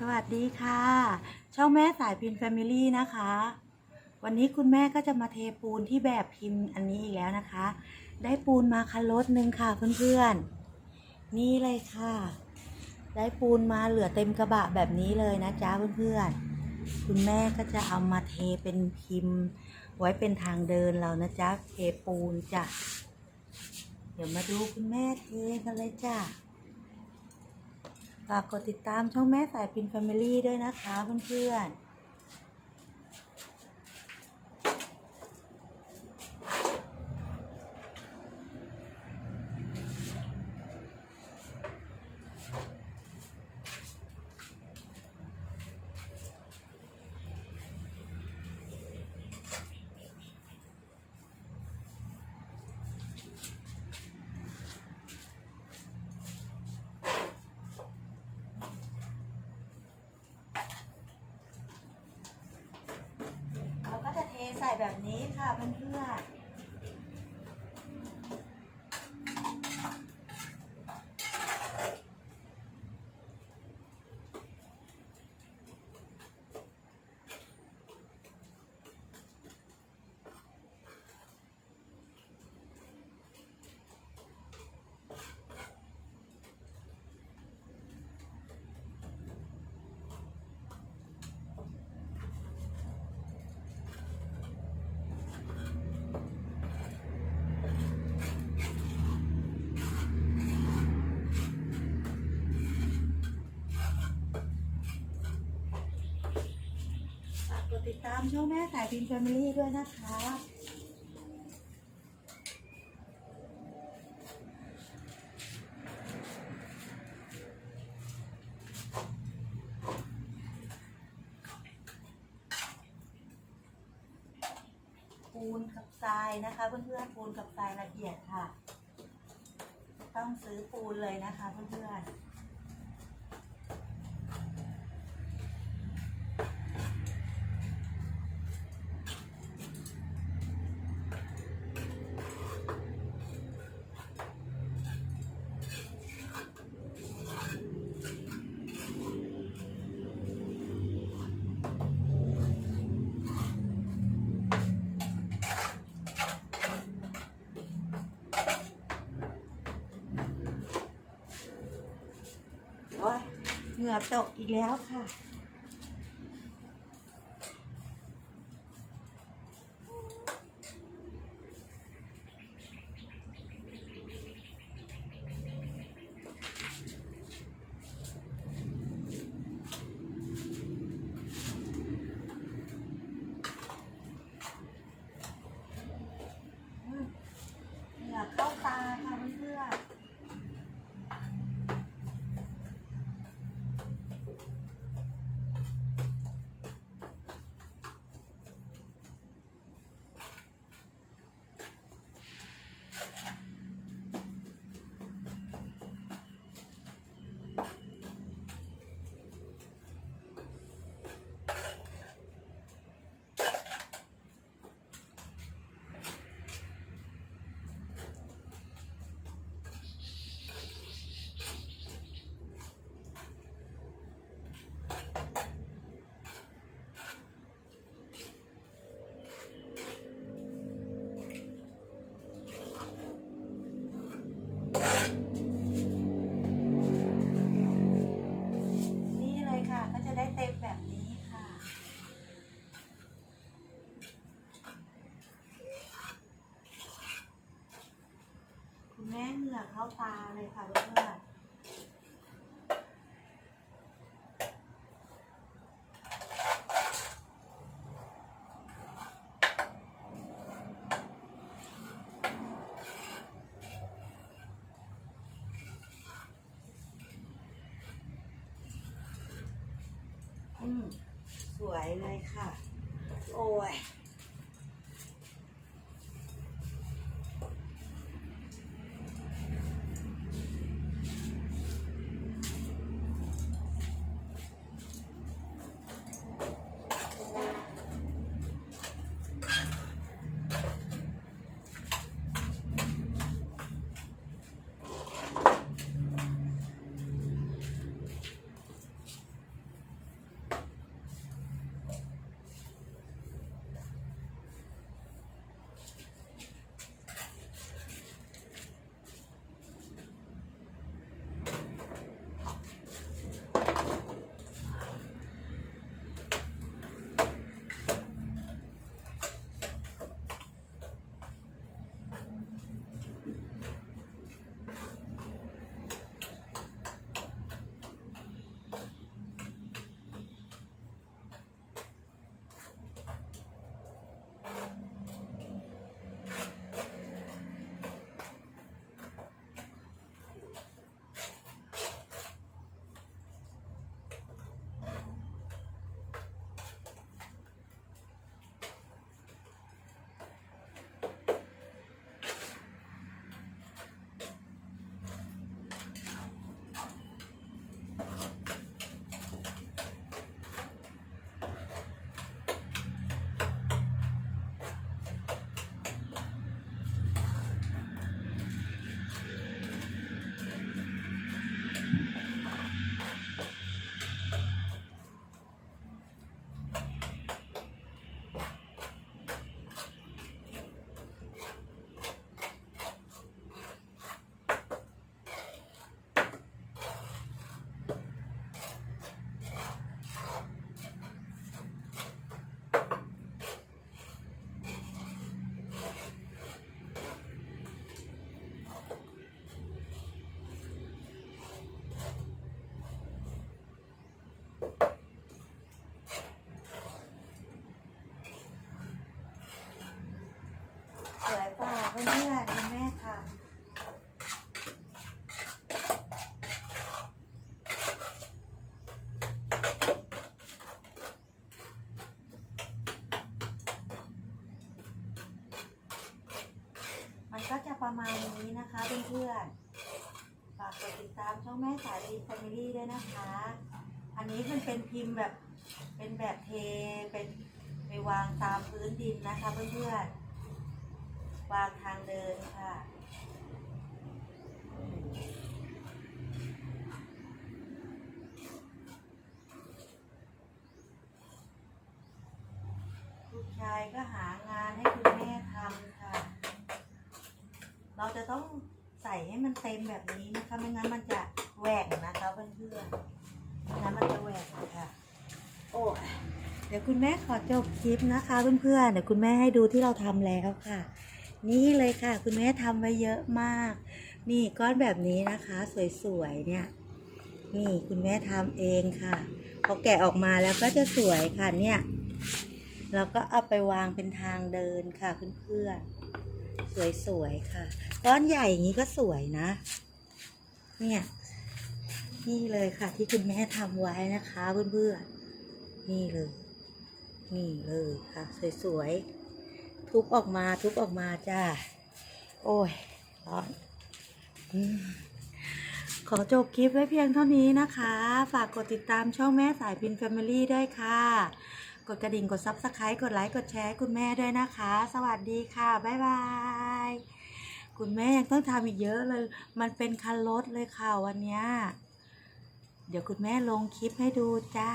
สวัสดีค่ะ ช่องแม่สายพิมพ์แฟมิลี่นะคะ วันนี้คุณแม่ก็จะมาเทปูนที่แบบพิมพ์อันนี้อีกแล้วนะคะ ได้ปูนมาคันรถหนึ่งค่ะเพื่อนๆ นี่เลยค่ะ ได้ปูนมาเหลือเต็มกระบะแบบนี้เลยนะจ๊ะเพื่อนๆ คุณแม่ก็จะเอามาเทเป็นพิมพ์ ไว้เป็นทางเดินเรานะจ๊ะเทปูนจ้ะ เดี๋ยวมาดูคุณแม่เทกันเลยจ้ะ ฝากกดติดตามช่องแม่สายพินแฟมิลี่ด้วยนะคะเพื่อนๆ ส่แบบนี้ค่ะเพื่อนๆ ติดตามช่องแม่สายพินแฟมิลี่ด้วยนะคะ ปูนกับทรายนะคะ เพื่อนๆปูนกับทรายละเอียดค่ะ ต้องซื้อปูนเลยนะคะเพื่อนๆ โอ้ย เหงื่อตกอีกแล้วค่ะ เหงื่อเข้าตาค่ะเพื่อนๆ นี่เลยค่ะ ก็จะได้เต็มแบบนี้ค่ะ คุณแม่เหงื่อเข้าตาเลยค่ะเพื่อนๆอืมสวยเลยค่ะ โอ้ย เพื่อนๆคุณแม่ทำมันก็จะประมาณนี้นะคะเพื่อนๆฝากกดติดตามช่องแม่สายดินแฟมิลี่ด้วยนะคะ อันนี้มันเป็นพิมพ์แบบเป็นแบบเทเป็นไปวางตามพื้นดินนะคะเพื่อนๆ วางทางเดินค่ะ ลูกชายก็หางานให้คุณแม่ทำค่ะ เราจะต้องใส่ให้มันเต็มแบบนี้นะคะ ไม่งั้นมันจะแหว่งนะคะเพื่อนๆไม่งั้นมันจะแหว่งค่ะโอ้เดี๋ยวคุณแม่ขอจบคลิปนะคะเพื่อนๆ เดี๋ยวคุณแม่ให้ดูที่เราทำแล้วค่ะ นี่เลยค่ะ คุณแม่ทำไว้เยอะมาก นี่ก้อนแบบนี้นะคะ สวยๆเนี่ย นี่คุณแม่ทำเองค่ะ พอแกะออกมาแล้วก็จะสวยค่ะเนี่ย เราก็เอาไปวางเป็นทางเดินค่ะเพื่อนๆสวยๆค่ะ ก้อนใหญ่อย่างนี้ก็สวยนะ เนี่ยนี่เลยค่ะ ที่คุณแม่ทำไว้นะคะเพื่อนๆนี่เลย นี่เลยค่ะ สวยๆ ทุบออกมาทุบออกมาจ้า โอ้ยร้อนขอจบคลิปไว้เพียงเท่านี้นะคะ ฝากกดติดตามช่องแม่สายพินแฟมิลี่ด้วยค่ะ กดกระดิ่งกดซับสไครต์กดไลค์กดแชร์คุณแม่ด้วยนะคะ สวัสดีค่ะ บ๊ายบาย คุณแม่ยังต้องทำอีกเยอะเลย มันเป็นคันรถเลยค่ะวันนี้ เดี๋ยวคุณแม่ลงคลิปให้ดูจ้า